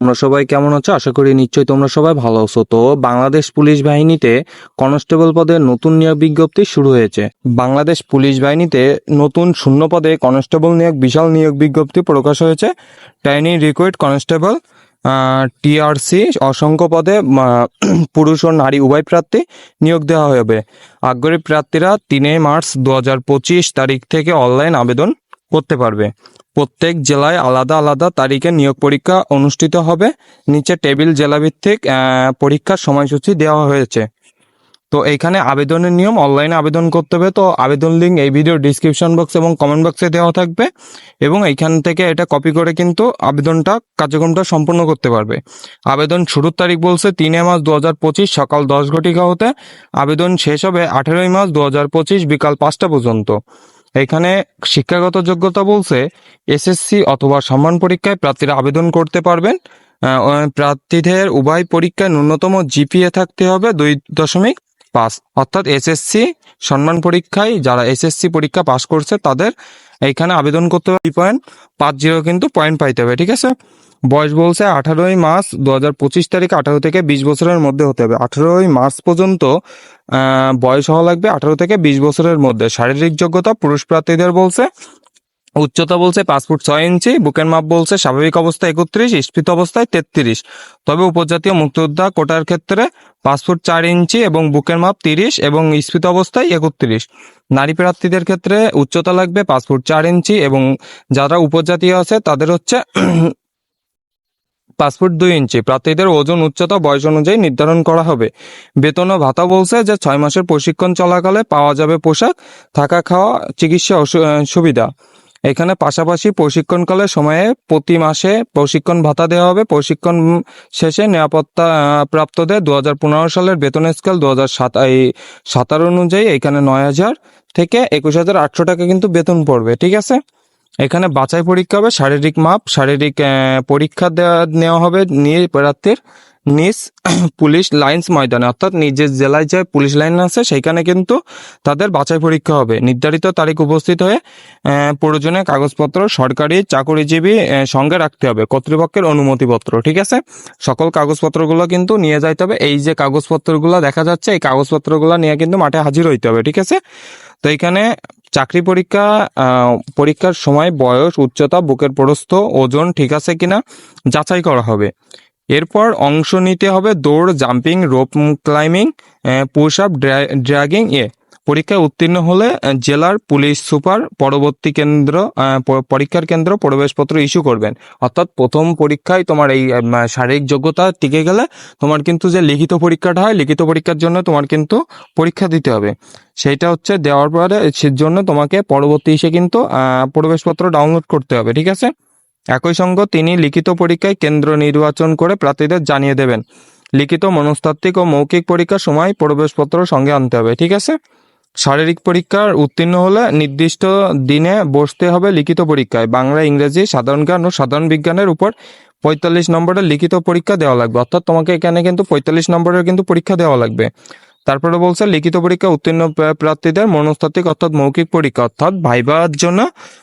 তোমরা সবাই কেমন আছো? আশা করি নিশ্চয়ই তোমরা সবাই ভালো আছো। তো বাংলাদেশ পুলিশ বাহিনীতে কনস্টেবল পদে নতুন নিয়োগ বিজ্ঞপ্তি শুরু হয়েছে। বাংলাদেশ পুলিশ বাহিনীতে নতুন শূন্য পদে কনস্টেবল নিয়োগ, বিশাল নিয়োগ বিজ্ঞপ্তি প্রকাশ হয়েছে। ট্রেনিং রিক্রুইট কনস্টেবল টিআরসি, অসংখ্য পদে পুরুষ ও নারী উভয় প্রার্থী নিয়োগ দেওয়া হবে। আগ্রহী প্রার্থীরা তিনই মার্চ দু হাজার পঁচিশ তারিখ থেকে অনলাইন আবেদন করতে পারবে। প্রত্যেক জেলায় আলাদা আলাদা তারিখে নিয়োগ পরীক্ষা অনুষ্ঠিত হবে। নিচে টেবিল জেলাভিত্তিক পরীক্ষার সময়সূচি দেওয়া হয়েছে। তো এখানে আবেদনের নিয়ম, অনলাইনে আবেদন করতে হবে। তো আবেদন লিঙ্ক এই ভিডিও ডিসক্রিপশন বক্স এবং কমেন্ট বক্সে দেওয়া থাকবে এবং এইখান থেকে এটা কপি করে কিন্তু আবেদনটা, কার্যক্রমটা সম্পূর্ণ করতে পারবে। আবেদন শুরুর তারিখ বলছে তিনে মাস দু হাজার পঁচিশ, সকাল দশ ঘটিকা হতে। আবেদন শেষ হবে আঠেরোই মাস দু হাজার পঁচিশ, বিকাল পাঁচটা পর্যন্ত। এখানে শিক্ষাগত যোগ্যতা বলছে এসএসসি অথবা সম্মান পরীক্ষায় প্রার্থীরা আবেদন করতে পারবেন। প্রার্থীদের উভয় পরীক্ষায় ন্যূনতম জিপিএ থাকতে হবে দুই দশমিক পাস। অর্থাৎ এসএসসি সম্মান পরীক্ষায় যারা এসএসসি পরীক্ষা পাস করছে, তাদের এইখানে আবেদন করতে হবে পয়েন্ট পাঁচ জিরো কিন্তু পয়েন্ট পাইতে হবে, ঠিক আছে? বয়স বলছে আঠারোই মার্চ দু হাজার পঁচিশ তারিখ, আঠারো থেকে বিশ বছরের মধ্যে হতে হবে। আঠারোই মার্চ পর্যন্ত বয়স হওয়া লাগবে আঠারো থেকে বিশ বছরের মধ্যে। শারীরিক যোগ্যতা পুরুষ প্রার্থীদের বলছে উচ্চতা বলছে পাঁচ ফুট ছয় ইঞ্চি, বুকের মাপ বলছে স্বাভাবিক অবস্থায় একত্রিশ, স্ফীত অবস্থায় তেত্রিশ। তবে উপজাতীয় মুক্তিযোদ্ধা কোটার ক্ষেত্রে পাঁচ ফুট চার ইঞ্চি এবং বুকের মাপ তিরিশ এবং স্ফীত অবস্থায় একত্রিশ। নারী প্রার্থীদের ক্ষেত্রে উচ্চতা লাগবে পাঁচ ফুট চার ইঞ্চি এবং যারা উপজাতীয় আছে তাদের হচ্ছে পাঁচ ফুট দুই ইঞ্চি। প্রার্থীদের ওজন, উচ্চতা, বয়স অনুযায়ী নির্ধারণ করা হবে। বেতন ও ভাতা বলছে যে ছয় মাসের প্রশিক্ষণ চলাকালে পাওয়া যাবে পোশাক, থাকা খাওয়া, চিকিৎসা সুবিধা। এখানে পাশাপাশি প্রশিক্ষণকালের সময়ে প্রতি মাসে প্রশিক্ষণ ভাতা দেওয়া হবে। প্রশিক্ষণ শেষে নিরাপত্তা প্রাপ্তদের দু হাজার পনেরো সালের বেতন স্কেল দু হাজার সাতারো অনুযায়ী এখানে নয় হাজার থেকে একুশ হাজার আটশো টাকা কিন্তু বেতন পড়বে, ঠিক আছে? এখানে বাছাই পরীক্ষা হবে, শারীরিক মাপ, শারীরিক পরীক্ষা দেওয়া নেওয়া হবে নিয়ে প্রার্থীর নিজ পুলিশ লাইন্স ময়দানে, অর্থাৎ নিজের জেলায় যে পুলিশ লাইন আছে সেখানে কিন্তু তাদের বাছাই পরীক্ষা হবে। নির্ধারিত তারিখ উপস্থিত হয়ে প্রয়োজনীয় কাগজপত্র সরকারি চাকরিজীবী সঙ্গে রাখতে হবে, কর্তৃপক্ষের অনুমতিপত্র, ঠিক আছে? সকল কাগজপত্রগুলো কিন্তু নিয়ে যাইতে হবে। এই যে কাগজপত্রগুলো দেখা যাচ্ছে, এই কাগজপত্রগুলো নিয়ে কিন্তু মাঠে হাজির হইতে হবে, ঠিক আছে? তো এখানে চাকরি পরীক্ষা পরীক্ষার সময় বয়স, উচ্চতা, বুকের প্রস্থ, ওজন ঠিক আছে কিনা যাচাই করা হবে। এরপর অংশ নিতে হবে দৌড়, jumping, rope climbing push up dragging এ। পরীক্ষায় উত্তীর্ণ হলে জেলার পুলিশ সুপার পরবর্তী কেন্দ্র পরীক্ষার কেন্দ্র প্রবেশপত্র ইস্যু করবেন। অর্থাৎ প্রথম পরীক্ষায় তোমার এই শারীরিক যোগ্যতা টিকে গেলে তোমার কিন্তু যে লিখিত পরীক্ষাটা হয়, লিখিত পরীক্ষার জন্য তোমার কিন্তু পরীক্ষা দিতে হবে। সেইটা হচ্ছে দেওয়ার পরে সে জন্য তোমাকে পরবর্তী এসে কিন্তু প্রবেশপত্র ডাউনলোড করতে হবে, ঠিক আছে? একই সঙ্গে তিনি লিখিত পরীক্ষায় কেন্দ্র নির্বাচন করে প্রার্থীদের জানিয়ে দেবেন। লিখিত মনস্তাত্ত্বিক ও মৌখিক পরীক্ষার সময় প্রবেশপত্র সঙ্গে আনতে হবে, ঠিক আছে? শারীরিক পরীক্ষার উত্তীর্ণ হলে নির্দিষ্ট দিনে বসতে হবে লিখিত পরীক্ষায়। বাংলা, ইংরেজি, সাধারণ জ্ঞান ও সাধারণ বিজ্ঞানের উপর পঁয়তাল্লিশ নম্বরের লিখিত পরীক্ষা দেওয়া লাগবে। অর্থাৎ তোমাকে এখানে কিন্তু পঁয়তাল্লিশ নম্বরের কিন্তু পরীক্ষা দেওয়া লাগবে। তারপরে বলছে, লিখিত পরীক্ষা উত্তীর্ণ প্রার্থীদের মনস্তাত্ত্বিক অর্থাৎ মৌখিক পরীক্ষা। অর্থাৎ ভাইবার জন্য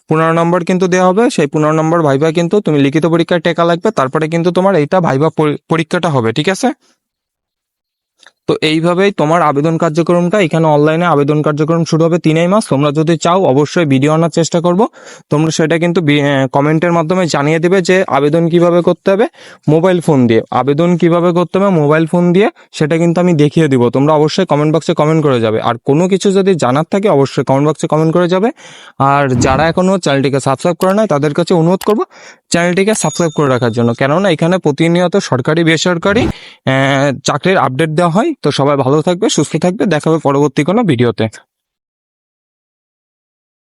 পনেরো নম্বর কিন্তু দেওয়া হবে। সেই পনেরো নম্বর ভাইবা কিন্তু তুমি লিখিত পরীক্ষায় টেকা লাগবে। তারপরে কিন্তু তোমার এইটা ভাইবা পরীক্ষাটা হবে, ঠিক আছে? তো এইভাবেই তোমার আবেদন কার্যক্রমটা, এখানে অনলাইনে আবেদন কার্যক্রম শুরু হবে তিনই মাস। তোমরা যদি চাও, অবশ্যই ভিডিও আনার চেষ্টা করব। তোমরা সেটা কিন্তু কমেন্টের মাধ্যমে জানিয়ে দেবে যে আবেদন কীভাবে করতে হবে মোবাইল ফোন দিয়ে। আবেদন কীভাবে করতে হবে মোবাইল ফোন দিয়ে, সেটা কিন্তু আমি দেখিয়ে দিব। তোমরা অবশ্যই কমেন্ট বক্সে কমেন্ট করে যাবে। আর কোনো কিছু যদি জানার থাকে, অবশ্যই কমেন্ট বক্সে কমেন্ট করে যাবে। আর যারা এখনও চ্যানেলটিকে সাবস্ক্রাইব করে নাই, তাদের কাছে অনুরোধ করব চ্যানেলটিকে সাবস্ক্রাইব করে রাখার জন্য। কেননা এখানে প্রতিনিয়ত সরকারি, বেসরকারি চাকরির আপডেট দেওয়া হয়। তো সবাই ভালো থাকবে সুস্থ থাকবে। দেখা হবে পরবর্তী কোনো ভিডিওতে।